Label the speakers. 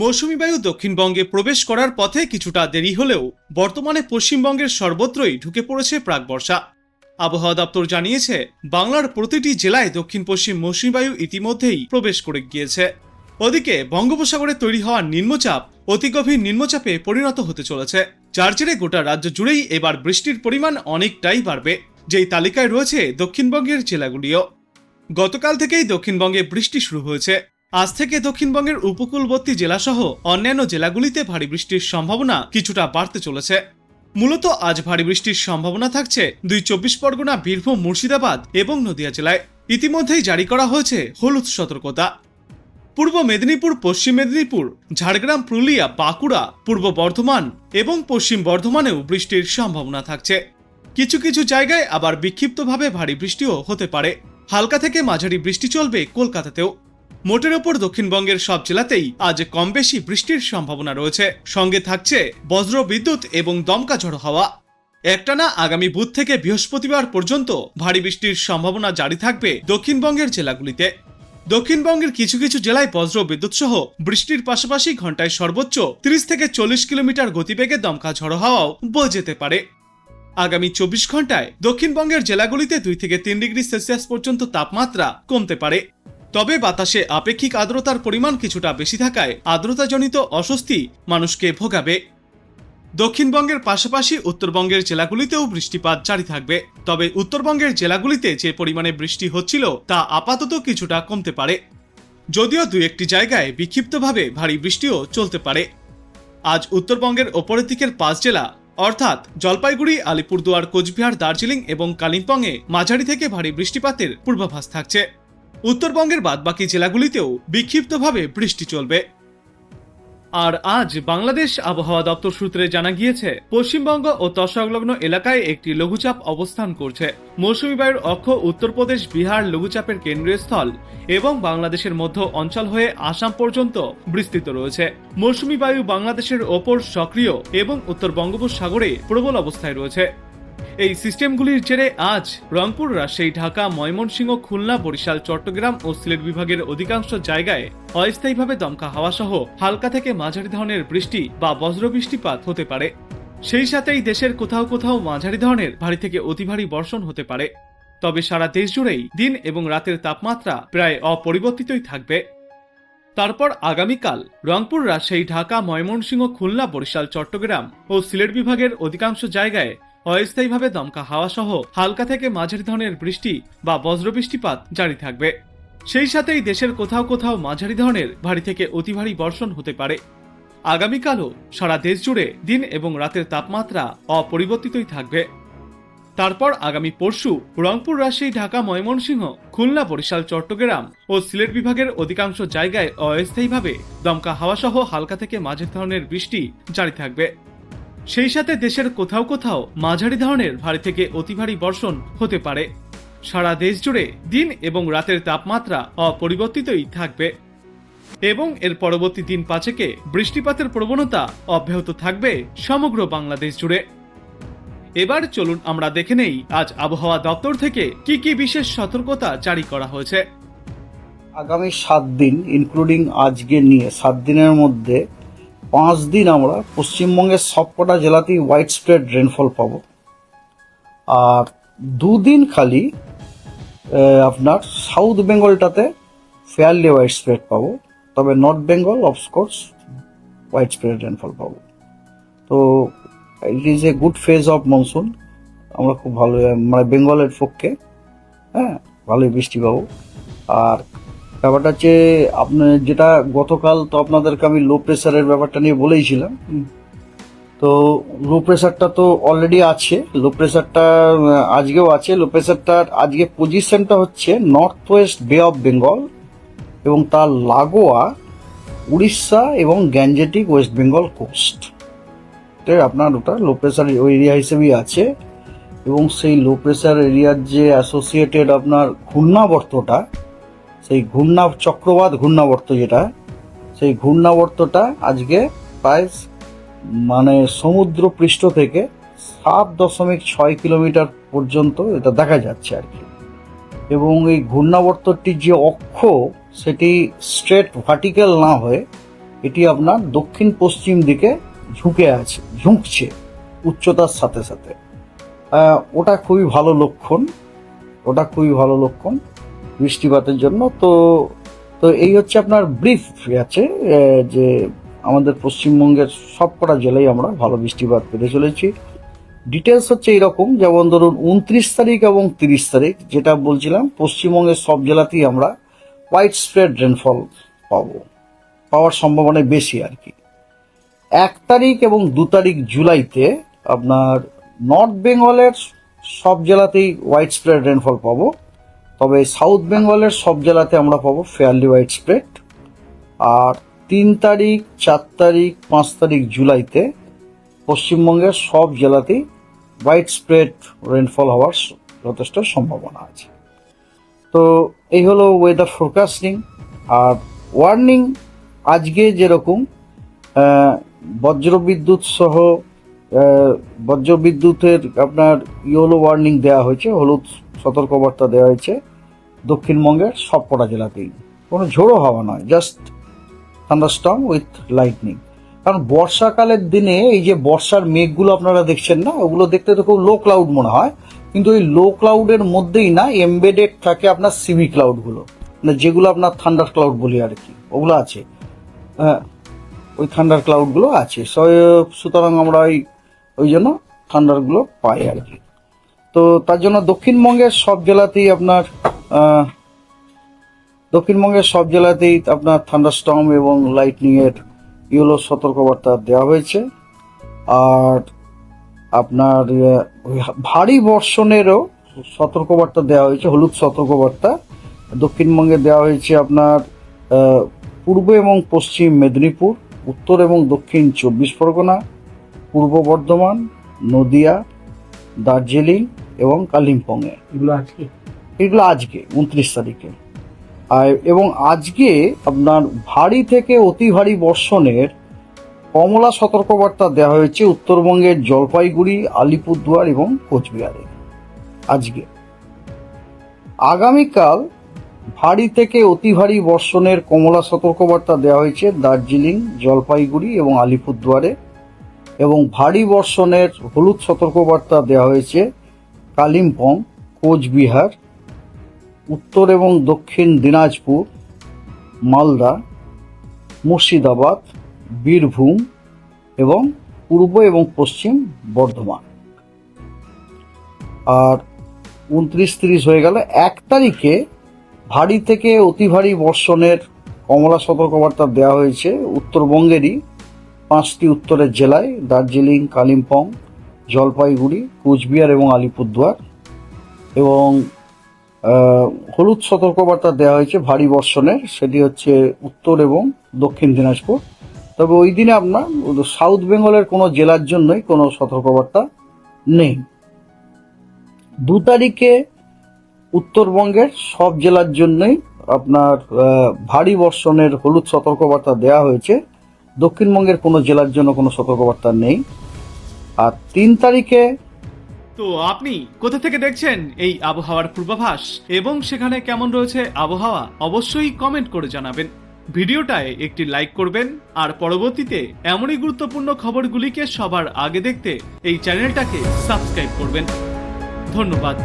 Speaker 1: মৌসুমী বায়ু দক্ষিণবঙ্গে প্রবেশ করার পথে কিছুটা দেরি হলেও বর্তমানে পশ্চিমবঙ্গের সর্বত্রই ঢুকে পড়েছে প্রাক বর্ষা আবহাওয়া দপ্তর জানিয়েছে, বাংলার প্রতিটি জেলায় দক্ষিণ পশ্চিম মৌসুমী বায়ু ইতিমধ্যেই প্রবেশ করে গিয়েছে। ওদিকে, বঙ্গোপসাগরে তৈরি হওয়া নিম্নচাপ অতি গভীর নিম্নচাপে পরিণত হতে চলেছে, যার জেরে গোটা রাজ্য জুড়েই এবার বৃষ্টির পরিমাণ অনেকটাই বাড়বে, যেই তালিকায় রয়েছে দক্ষিণবঙ্গের জেলাগুলিও। গতকাল থেকেই দক্ষিণবঙ্গে বৃষ্টি শুরু হয়েছে। আজ থেকে দক্ষিণবঙ্গের উপকূলবর্তী জেলাসহ অন্যান্য জেলাগুলিতে ভারী বৃষ্টির সম্ভাবনা কিছুটা বাড়তে চলেছে। মূলত আজ ভারী বৃষ্টির সম্ভাবনা থাকছে দুই চব্বিশ পরগনা, বীরভূম, মুর্শিদাবাদ এবং নদিয়া জেলায়। ইতিমধ্যেই জারি করা হয়েছে হলুদ সতর্কতা। পূর্ব মেদিনীপুর, পশ্চিম মেদিনীপুর, ঝাড়গ্রাম, পুরুলিয়া, বাঁকুড়া, পূর্ব বর্ধমান এবং পশ্চিম বর্ধমানেও বৃষ্টির সম্ভাবনা থাকছে। কিছু কিছু জায়গায় আবার বিক্ষিপ্তভাবে ভারী বৃষ্টিও হতে পারে। হালকা থেকে মাঝারি বৃষ্টি চলবে কলকাতাতেও। মোটের ওপর দক্ষিণবঙ্গের সব জেলাতেই আজ কম বেশি বৃষ্টির সম্ভাবনা রয়েছে। সঙ্গে থাকছে বজ্র বিদ্যুৎ এবং দমকা ঝড়ো হাওয়া। একটানা আগামী বুধ থেকে বৃহস্পতিবার পর্যন্ত ভারী বৃষ্টির সম্ভাবনা জারি থাকবে দক্ষিণবঙ্গের জেলাগুলিতে। দক্ষিণবঙ্গের কিছু কিছু জেলায় বজ্র বিদ্যুৎ সহ বৃষ্টির পাশাপাশি ঘন্টায় সর্বোচ্চ 30 থেকে চল্লিশ কিলোমিটার গতিবেগে দমকা ঝড়ো হাওয়াও বয়ে যেতে পারে। আগামী চব্বিশ ঘন্টায় দক্ষিণবঙ্গের জেলাগুলিতে দুই থেকে তিন ডিগ্রি সেলসিয়াস পর্যন্ত তাপমাত্রা কমতে পারে। তবে বাতাসে আপেক্ষিক আর্দ্রতার পরিমাণ কিছুটা বেশি থাকায় আর্দ্রতাজনিত অস্বস্তি মানুষকে ভোগাবে। দক্ষিণবঙ্গের পাশাপাশি উত্তরবঙ্গের জেলাগুলিতেও বৃষ্টিপাত জারি থাকবে। তবে উত্তরবঙ্গের জেলাগুলিতে যে পরিমাণে বৃষ্টি হচ্ছিল তা আপাতত কিছুটা কমতে পারে। যদিও দু একটি জায়গায় বিক্ষিপ্তভাবে ভারী বৃষ্টিও চলতে পারে। আজ উত্তরবঙ্গের ওপরের দিকের পাঁচ জেলা, অর্থাৎ জলপাইগুড়ি, আলিপুরদুয়ার, কোচবিহার, দার্জিলিং এবং কালিম্পংয়ে মাঝারি থেকে ভারী বৃষ্টিপাতের পূর্বাভাস থাকছে। উত্তরবঙ্গের বাদবাকি জেলাগুলিতেও বিক্ষিপ্তভাবে বৃষ্টি চলবে। আর আজ বাংলাদেশ আবহাওয়া দপ্তর সূত্রে জানা গিয়েছে, পশ্চিমবঙ্গ ও তৎসংলগ্ন এলাকায় একটি লঘুচাপ অবস্থান করছে। মৌসুমী বায়ুর অক্ষ উত্তরপ্রদেশ বিহার লঘুচাপের কেন্দ্রীয় স্থল এবং বাংলাদেশের মধ্য অঞ্চল হয়ে আসাম পর্যন্ত বিস্তৃত রয়েছে। মৌসুমী বায়ু বাংলাদেশের ওপর সক্রিয় এবং উত্তর বঙ্গোপসাগরে প্রবল অবস্থায় রয়েছে। এই সিস্টেমগুলির জেরে আজ রংপুর, রাজশাহী, ঢাকা, ময়মনসিংহ, খুলনা, বরিশাল, চট্টগ্রাম ও সিলেট বিভাগের অধিকাংশ জায়গায় অস্থায়ীভাবে দমকা হাওয়া সহ হালকা থেকে মাঝারি ধরনের বৃষ্টি বা বজ্রবৃষ্টিপাত হতে পারে। সেই সাথেই দেশের কোথাও কোথাও মাঝারি ধরনের ভারী থেকে অতি ভারী বর্ষণ হতে পারে। তবে সারা দেশ জুড়েই দিন এবং রাতের তাপমাত্রা প্রায় অপরিবর্তিতই থাকবে। তারপর আগামীকাল রংপুর, রাজশাহী, ঢাকা, ময়মনসিংহ, খুলনা, বরিশাল, চট্টগ্রাম ও সিলেট বিভাগের অধিকাংশ জায়গায় অস্থায়ীভাবে দমকা হাওয়া সহ হালকা থেকে মাঝারি ধরনের বৃষ্টি বা বজ্রবৃষ্টিপাত জারি থাকবে। সেই সাথেই দেশের কোথাও কোথাও মাঝারি ধরনের ভারী থেকে অতি ভারী বর্ষণ হতে পারে। আগামীকালও সারা দেশ জুড়ে দিন এবং রাতের তাপমাত্রা অপরিবর্তিতই থাকবে। তারপর আগামী পরশু রংপুর, রাজশাহী, ঢাকা, ময়মনসিংহ, খুলনা, বরিশাল, চট্টগ্রাম ও সিলেট বিভাগের অধিকাংশ জায়গায় অস্থায়ীভাবে দমকা হাওয়া সহ হালকা থেকে মাঝারি ধরনের বৃষ্টি জারি থাকবে। সেই সাথে দেশের কোথাও কোথাও মাঝারি ধরনের ভারী থেকে অতি ভারী বর্ষণ হতে পারে। সারা দেশ জুড়ে দিন এবং রাতের তাপমাত্রা অপরিবর্তিতই থাকবে। এবং এর পরবর্তী দিন পাঁচেকে বৃষ্টিপাতের প্রবণতা অব্যাহত থাকবে সমগ্র বাংলাদেশ জুড়ে। এবার চলুন আমরা দেখে নেই আজ আবহাওয়া দপ্তর থেকে কি কি বিশেষ সতর্কতা জারি করা হয়েছে।
Speaker 2: আগামী সাত দিন ইনক্লুডিং আজকে নিয়ে, সাত দিনের মধ্যে পাঁচ দিন আমরা পশ্চিমবঙ্গের সবকটা জেলাতেই হোয়াইট স্প্রেড রেনফল পাবো। আর দুদিন খালি আপনার সাউথ বেঙ্গলটাতে ফেয়ারলি হোয়াইট স্প্রেড পাবো। তবে north Bengal of course white spread rainfall পাবো। তো it is a good phase of monsoon আমরা খুব ভালো মানে বেঙ্গলের পক্ষে হ্যাঁ ভালোই বৃষ্টি পাবো। আর ব্যাপারটা হচ্ছে আপনার যেটা গতকাল তো আপনাদেরকে আমি লো প্রেশারের ব্যাপারটা নিয়ে বলেইছিলাম। তো লো প্রেশারটা তো অলরেডি আছে। লো প্রেশারটা আজকেও আছে। লো প্রেশারটার আজকে পজিশনটা হচ্ছে north west bay of Bengal এবং তার লাগোয়া উড়িষ্যা এবং গ্যাঞ্জেটিক ওয়েস্ট বেঙ্গল কোস্ট আপনার ওটা লো প্রেশার ওই এরিয়া হিসেবেই আছে এবং সেই লো প্রেশার এরিয়ার যে অ্যাসোসিয়েটেড আপনার ঘূর্ণাবর্তটা সেই ঘূর্ণা চক্রবাদ ঘূর্ণাবর্ত যেটা, সেই ঘূর্ণাবর্তটা আজকে প্রায় মানে সমুদ্র পৃষ্ঠ থেকে সাত দশমিক ছয় কিলোমিটার পর্যন্ত এটা দেখা যাচ্ছে আর কি। এবং এই ঘূর্ণাবর্তটির যে অক্ষ, সেটি স্ট্রেট ভার্টিক্যাল না হয়ে এটি আপনার দক্ষিণ পশ্চিম দিকে ঝুঁকে আছে, ঝুঁকছে উচ্চতার সাথে সাথে। ওটা খুবই ভালো লক্ষণ, ওটা খুবই ভালো লক্ষণ। বৃষ্টিপাতের জন্য। তো তো এই হচ্ছে আপনার ব্রিফ আছে যে আমাদের পশ্চিমবঙ্গের সবকটা জেলায় আমরা ভালো বৃষ্টিপাত পেতে চলেছি। ডিটেলস হচ্ছে এরকম, যেমন ধরুন উনত্রিশ তারিখ এবং তিরিশ তারিখ, যেটা বলছিলাম, পশ্চিমবঙ্গের সব জেলাতেই আমরা হোয়াইট স্প্রেড রেনফল পাবো, পাওয়ার সম্ভাবনা বেশি আর কি। এক তারিখ এবং দু তারিখ জুলাইতে আপনার নর্থ বেঙ্গলের সব জেলাতেই হোয়াইট স্প্রেড রেনফল পাবো। তবে সাউথ বেঙ্গলের সব জেলাতে আমরা পাবো ফেয়ারলি হোয়াইট স্প্রেড আর তিন তারিখ, চার তারিখ, পাঁচ তারিখ জুলাইতে পশ্চিমবঙ্গের সব জেলাতেই হোয়াইট স্প্রেড রেনফল হওয়ার যথেষ্ট সম্ভাবনা আছে। তো এই হলো ওয়েদার ফোরকাস্টিং আর ওয়ার্নিং আজকে যেরকম বজ্রবিদ্যুৎ সহ আহ, বজ্রবিদ্যুতের আপনার ইয়েলো ওয়ার্নিং দেওয়া হয়েছে হলুদ সতর্কবার্তা দেওয়া হয়েছে দক্ষিণবঙ্গের সবকটা জেলাতেই। কোনো ঝোড়ো হাওয়া নয় জাস্ট থান্ডারস্টর্ম উইথ লাইটনিং কারণ বর্ষাকালের দিনে এই যে বর্ষার মেঘগুলো আপনারা দেখছেন না ওগুলো দেখতে তো খুব লো ক্লাউড মনে হয় কিন্তু ওই লো ক্লাউডের মধ্যেই না এমবেডেড থাকে আপনার সিভি ক্লাউডগুলো মানে যেগুলো আপনার থান্ডার ক্লাউড বলি আর কি ওগুলো আছে। হ্যাঁ ওই থান্ডার ক্লাউডগুলো আছে। সুতরাং আমরা ওই ওই জন্য থান্ডারগুলো পাই আর কি। তো তার জন্য দক্ষিণবঙ্গের সব জেলাতেই আপনার দক্ষিণবঙ্গের সব জেলাতেই আপনার থান্ডারস্টর্ম এবং লাইটনিং এর ইয়েলো সতর্কবার্তা দেওয়া হয়েছে। আর আপনার ভারী বর্ষণেরও সতর্কবার্তা দেওয়া হয়েছে, হলুদ সতর্কবার্তা। দক্ষিণবঙ্গে দেওয়া হয়েছে আপনার পূর্ব এবং পশ্চিম মেদিনীপুর, উত্তর এবং দক্ষিণ চব্বিশ পরগনা পূর্ব বর্ধমান নদিয়া দার্জিলিং এবং কালিম্পংয়ে।
Speaker 3: এগুলো আজকে?
Speaker 2: এগুলো আজকে উনত্রিশ তারিখে। আর এবং আজকে আপনার ভারী থেকে অতি ভারী বর্ষণের কমলা সতর্কবার্তা দেওয়া হয়েছে উত্তরবঙ্গের জলপাইগুড়ি আলিপুরদুয়ার এবং কোচবিহারে। আজকে। আগামীকাল ভারী থেকে অতি ভারী বর্ষণের কমলা সতর্কবার্তা দেওয়া হয়েছে দার্জিলিং জলপাইগুড়ি এবং আলিপুরদুয়ারে। এবং ভারী বর্ষণের হলুদ সতর্কবার্তা দেওয়া হয়েছে কালিম্পং, কোচবিহার, উত্তর এবং দক্ষিণ দিনাজপুর, মালদা, মুর্শিদাবাদ, বীরভূম এবং পূর্ব এবং পশ্চিম বর্ধমান। আর উনত্রিশ তিরিশ হয়ে গেল, এক তারিখে ভারী থেকে অতি ভারী বর্ষণের কমলা সতর্কবার্তা দেওয়া হয়েছে উত্তরবঙ্গেরই। পাঁচটি উত্তরের জেলায় দার্জিলিং, কালিম্পং, জলপাইগুড়ি, কুচবিহার এবং আলিপুরদুয়ার এবং হলুদ সতর্কবার্তা দেওয়া হয়েছে ভারী বর্ষণের। সেটি হচ্ছে উত্তর এবং দক্ষিণ দিনাজপুর। তবে ওই দিনে আপনার সাউথ বেঙ্গলের কোনো জেলার জন্যই কোনো সতর্কবার্তা নেই। দু তারিখে উত্তরবঙ্গের সব জেলার জন্যই আপনার ভারী বর্ষণের হলুদ সতর্কবার্তা দেওয়া হয়েছে। দক্ষিণবঙ্গের কোনো জেলার জন্য কোনো সতর্কবার্তা নেই। আর তিন তারিখে
Speaker 1: তো আপনি কোথা থেকে দেখছেন এই আবহাওয়ার পূর্বাভাস এবং সেখানে কেমন রয়েছে আবহাওয়া অবশ্যই কমেন্ট করে জানাবেন। ভিডিওটায় একটি লাইক করবেন আর পরবর্তীতে এমনই গুরুত্বপূর্ণ খবরগুলিকে সবার আগে দেখতে এই চ্যানেলটাকে সাবস্ক্রাইব করবেন। ধন্যবাদ।